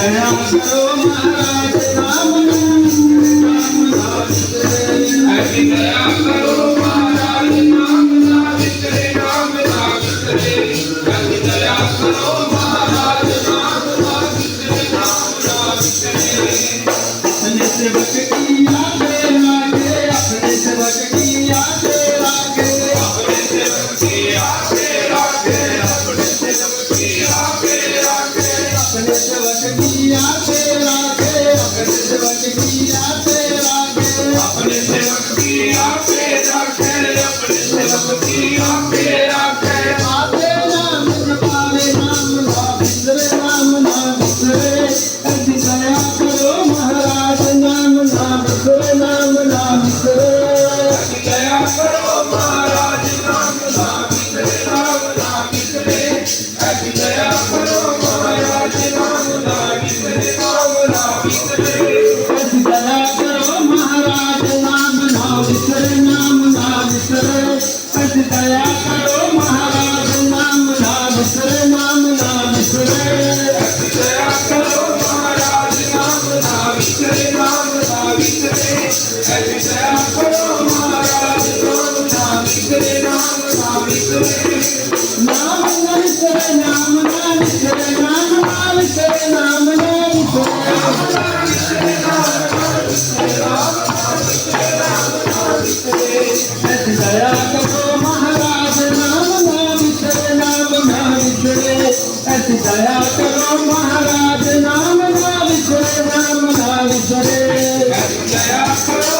सलाम करो महाराज Jaya Karo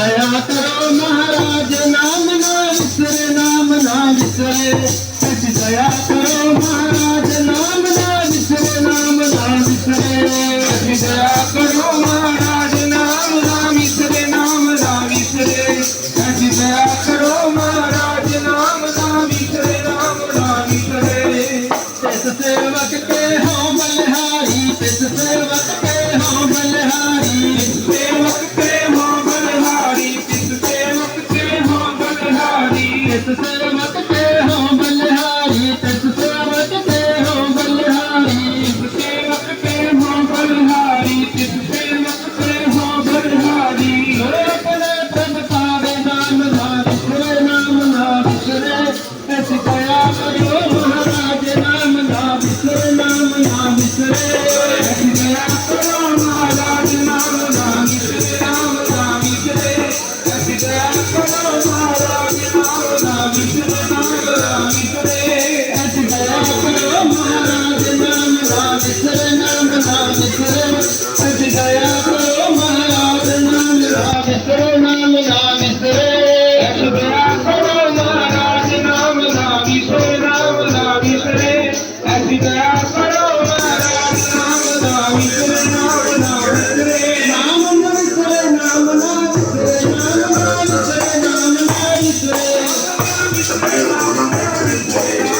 दया करो महाराज नाम ना विसरे नाम ना विसरे। त्याची दया करो महाराज It's a miracle, I'm it.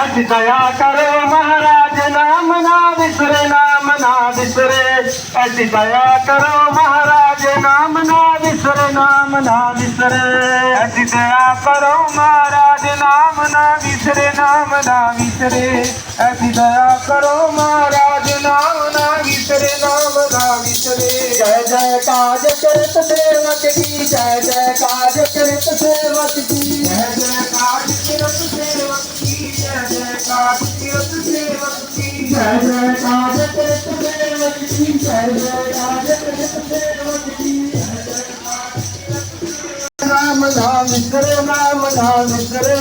ਹੱਥ ਦਇਆ ਕਰੋ, ਮਹਾਰਾਜ ਨਾਮ ਨਾ ਵਿਸਰੇ, ਨਾਮ ਨਾ ਵਿਸਰੇ। ਐਸੀ ਦਇਆ ਕਰੋ, ਮਹਾਰਾਜ ਨਾਮ ਨਾ ਵਿਸਰੇ, ਨਾਮ ਨਾ ਵਿਸਰੇ। ਐਸੀ ਦਇਆ ਕਰੋ, ਮਹਾਰਾਜ ਨਾਮ ਨਾ ਵਿਸਰੇ, ਨਾਮ ਨਾ ਵਿਸਰੇ। ਐਸੀ ਦਇਆ ਕਰੋ, ਮਹਾਰਾਜ ਨਾਮ ਨਾ ਵਿਸਰੇ, ਨਾਮ ਨਾ ਵਿਸਰੇ। ਜੈ ਜੈ ਕਾਜ ਕਰਤ, ਸੇਵਕ ਦੀ ਜੈ ਜੈ ਕਾਜ ਕਰਤ, ਸੇਵਕ ਦੀ ਰਾਮ ਨਾਮ ਕਰੇ ਨਾਮ ਨਾਮ ਕਰੇ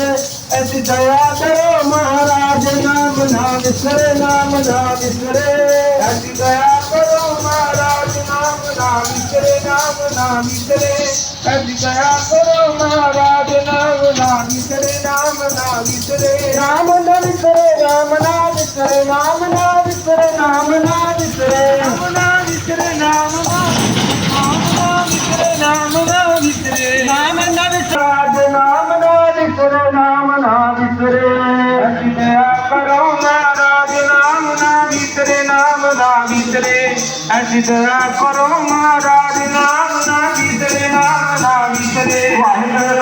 ਐਸੀ ਦਇਆ ਕਰੋ ਮਹਾਰਾਜ ਨਾਮ ਨਾਮ ਕਰੇ ਨਾਮ ਨਾਮ ਕਰੇ ਐਸੀ ਦਇਆ ਕਰੋ ਮਹਾਰਾਜ ਨਾਮ ਨਾਮ ਕਰੇ ਨਾਮ ਨਾਮ ਕਰੇ ਐਸੀ ਦਇਆ ਕਰੋ ਮਹਾਰਾਜ ਨਾਮ ਨਾਮ ਕਰੇ ਨਾਮ ਨਾਮ ਕਰੇ ਰਾਮ ਨਾਮ ਕਰੇ ਰਾਮ ਨਾਮ ਵਿਸਰੇ ਨਾਮ ਨਾ ਵਿਸਰੇ ਨਾਮ ਨਾ ਵਿਸਰੇ ਨਾਮ ਨਾ ਵਿਸਰੇ ਨਾਮ ਨਾ ਵਿਸਰੇ ਨਾਮ ਨਾ ਵਿਸਰੇ ਨਾਮ ਨਾ ਵਿਸਰੇ ਨਾਮ ਨਾ ਵਿਸਰੇ ਨਾਮ ਨਾ ਵਿਸਰੇ ਦਇਆ ਕਰੋ ਮਹਾਰਾਜ ਨਾਮ ਨਾ ਵਿਸਰੇ ਨਾਮ ਨਾ ਵਿਸਰੇ ਦਇਆ ਕਰੋ ਮਹਾਰਾਜ ਨਾਮ ਨਾ ਵਿਸਰੇ ਨਾਮ ਨਾ ਵਿਸਰੇ ਵਾਹਿਗੁਰੂ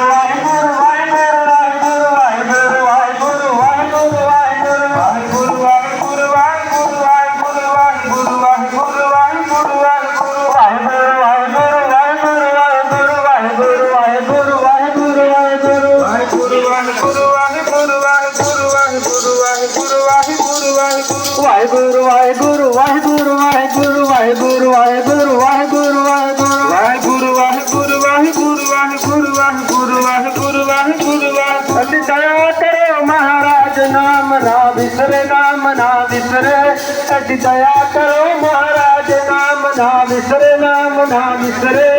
ਅਤੀ ਦਇਆ ਕਰੋ ਮਹਾਰਾਜ, ਨਾਮ ਨਾ ਵਿਸਰੇ, ਨਾਮ ਨਾ ਵਿਸਰੇ।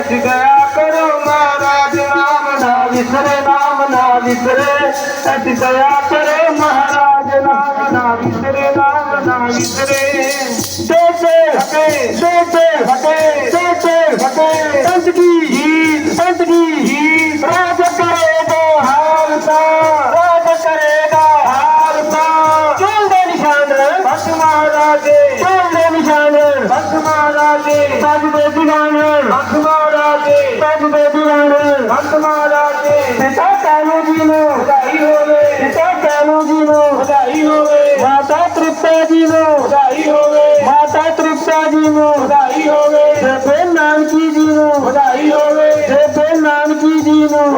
ਅਤੀ ਦਇਆ ਕਰੋ ਮਹਾਰਾਜ, ਨਾਮ ਨਾ ਵਿਸਰੇ, ਨਾਮ ਨਾ ਵਿਸਰੇ। ਅਤੀ ਦਇਆ ਕਰੋ ਮਹਾਰਾਜ ਪਿਤਾ ਕਾਲੂ ਜੀ ਨੂੰ ਵਧਾਈ ਹੋਵੇ। ਪਿਤਾ ਕਾਲੂ ਜੀ ਨੂੰ ਵਧਾਈ ਹੋਵੇ। ਮਾਤਾ ਤ੍ਰਿਪਤਾ ਜੀ ਨੂੰ ਵਧਾਈ ਹੋਵੇ। ਮਾਤਾ ਤ੍ਰਿਪਤਾ ਜੀ ਨੂੰ ਵਧਾਈ ਹੋਵੇ। ਬੇਬੇ ਨਾਨਕੀ ਜੀ ਨੂੰ ਵਧਾਈ ਹੋਵੇ। ਬੇਬੇ ਨਾਨਕੀ ਜੀ ਨੂੰ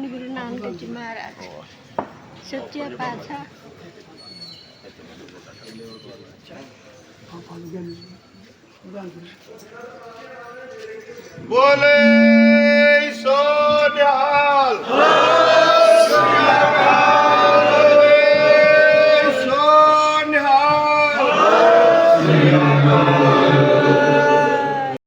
ਧੰਨ ਗੁਰੂ ਨਾਨਕ ਜੀ ਮਹਾਰਾਜ ਸੱਚੇ ਪਾਤਸ਼ਾਹ ਬੋਲੇ